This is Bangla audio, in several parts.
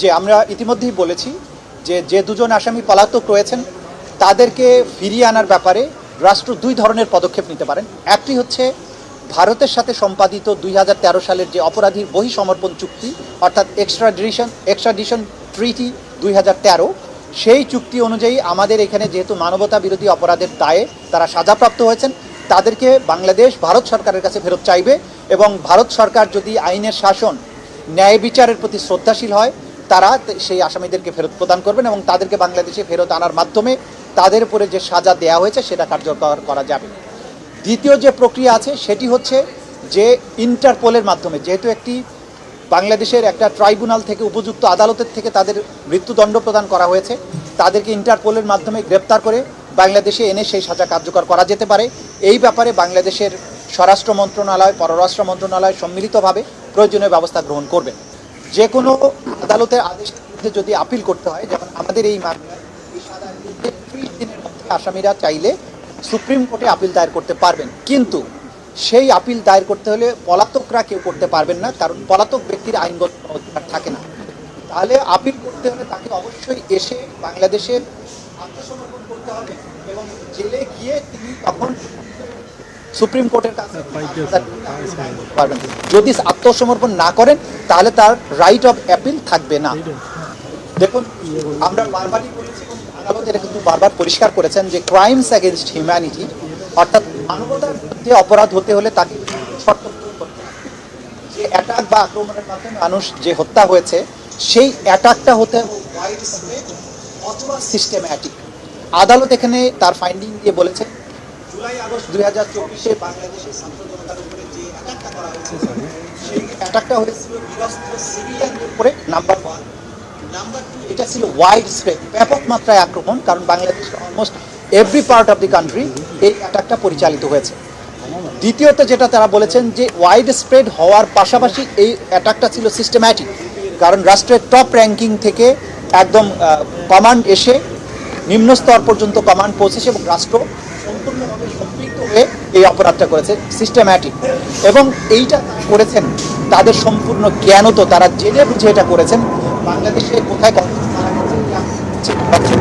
যে আমরা ইতিমধ্যেই বলেছি যে যে দুজন আসামি পলাতক রয়েছেন, তাদেরকে ফিরিয়ে আনার ব্যাপারে রাষ্ট্র দুই ধরনের পদক্ষেপ নিতে পারেন। একটি হচ্ছে ভারতের সাথে সম্পাদিত দুই হাজার তেরো সালের যে অপরাধীর বহিসমর্পণ চুক্তি, অর্থাৎ এক্সট্রাডিশন এক্সট্রাডিশন ট্রিটি দুই হাজার তেরো, সেই চুক্তি অনুযায়ী আমাদের এখানে যেহেতু মানবতা বিরোধী অপরাধের দায়ে তারা সাজাপ্রাপ্ত হয়েছেন, তাদেরকে বাংলাদেশ, ভারত সরকারের কাছে ফেরত চাইবে এবং ভারত সরকার যদি আইনের শাসন, ন্যায় বিচারের প্রতি শ্রদ্ধাশীল হয় তারা সেই আসামিদেরকে ফেরত প্রদান করবেন এবং তাদেরকে বাংলাদেশে ফেরত আনার মাধ্যমে তাদের উপরে যে সাজা দেওয়া হয়েছে, সেটা কার্যকর করা যাবে। দ্বিতীয় যে প্রক্রিয়া আছে, সেটি হচ্ছে যে ইন্টারপোলের মাধ্যমে, যেহেতু একটি বাংলাদেশের একটা ট্রাইব্যুনাল থেকে উপযুক্ত আদালতের থেকে তাদের মৃত্যুদণ্ড প্রদান করা হয়েছে, তাদেরকে ইন্টারপোলের মাধ্যমে গ্রেপ্তার করে বাংলাদেশে এনে সেই সাজা কার্যকর করা যেতে পারে। এই ব্যাপারে বাংলাদেশের স্বরাষ্ট্র মন্ত্রণালয়, পররাষ্ট্র মন্ত্রণালয় সম্মিলিতভাবে প্রয়োজনীয় ব্যবস্থা গ্রহণ করবে। যে কোনো আদালতের আদেশের যদি আপিল করতে হয়, যেমন আমাদের এই মামলায় ত্রিশ দিনের মধ্যে আসামিরা চাইলে সুপ্রিম কোর্টে আপিল দায়ের করতে পারবেন। কিন্তু সেই আপিল দায়ের করতে হলে পলাতকরা কেউ করতে পারবেন না, কারণ পলাতক ব্যক্তির আইনগত অধিকার থাকে না। তাহলে আপিল করতে হলে তাকে অবশ্যই এসে বাংলাদেশে আত্মসমর্পণ করতে হবে এবং জেলে গিয়ে তিনি তখন সুপ্রিম কোর্টের কাছে পারবেন যদি আত্মসমর্পণ না করেন তাহলে তার রাইট অফ অ্যাপিল থাকবে না। দেখুন আমরা বারবারই বলেছি আদালত এটা কিন্তু বারবার পরিষ্কার করেছেন যে ক্রাইমস অ্যাগেনস্ট হিউম্যানিটি অর্থাৎ মানবতার বিরুদ্ধে অপরাধ হতে হলে তাকে শর্ত। যে অ্যাটাক বা আক্রমণের মাধ্যমে মানুষ যে হত্যা হয়েছে সেই অ্যাটাকটা হতে অথবা সিস্টেম্যাটিক আদালত এখানে তার ফাইন্ডিং দিয়ে বলেছে এটা ছিল ওয়াইড স্প্রেড ব্যাপক মাত্রায় আক্রমণ, কারণ অলমোস্ট পার্ট অফ কান্ট্রি এই অ্যাটাকটা পরিচালিত হয়েছে। দ্বিতীয়ত যেটা তারা বলেছেন যে ওয়াইড স্প্রেড হওয়ার পাশাপাশি এই অ্যাটাকটা ছিল সিস্টেম্যাটিক কারণ রাষ্ট্রের টপ র্যাঙ্কিং থেকে একদম কমান্ড এসে নিম্ন স্তর পর্যন্ত কমান্ড পৌঁছেছে এবং রাষ্ট্র সম্পূর্ণভাবে সম্পৃক্ত হয়ে এই অপরাধটা করেছে সিস্টেম্যাটিক এবং এইটা করেছেন তাদের সম্পূর্ণ জ্ঞানত তারা জেনে বুঝে এটা করেছেন। বাংলাদেশে কোথায়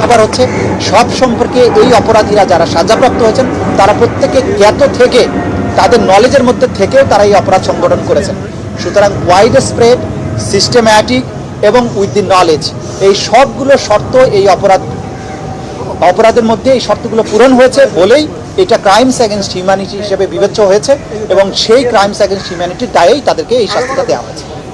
আবার হচ্ছে, সব সম্পর্কে এই অপরাধীরা যারা সাজাপ্রাপ্ত হয়েছেন, তারা প্রত্যেকে জ্ঞাত থেকে, তাদের নলেজের মধ্যে থেকেও তারা এই অপরাধ সংগঠন করেছেন। সুতরাং ওয়াইড স্প্রেড সিস্টেম্যাটিক এবং উইথ দি নলেজ এই সবগুলো শর্ত এই অপরাধ অপরাধের মধ্যে এই শর্তগুলো পূরণ হয়েছে বলেই এটা ক্রাইমস অ্যাগেনস্ট হিউম্যানিটি হিসেবে বিবেচ্য হয়েছে এবং সেই ক্রাইমস অ্যাগেনস্ট হিউম্যানিটির দায়েই তাদেরকে এই শাস্তিটা দেওয়া হয়েছে।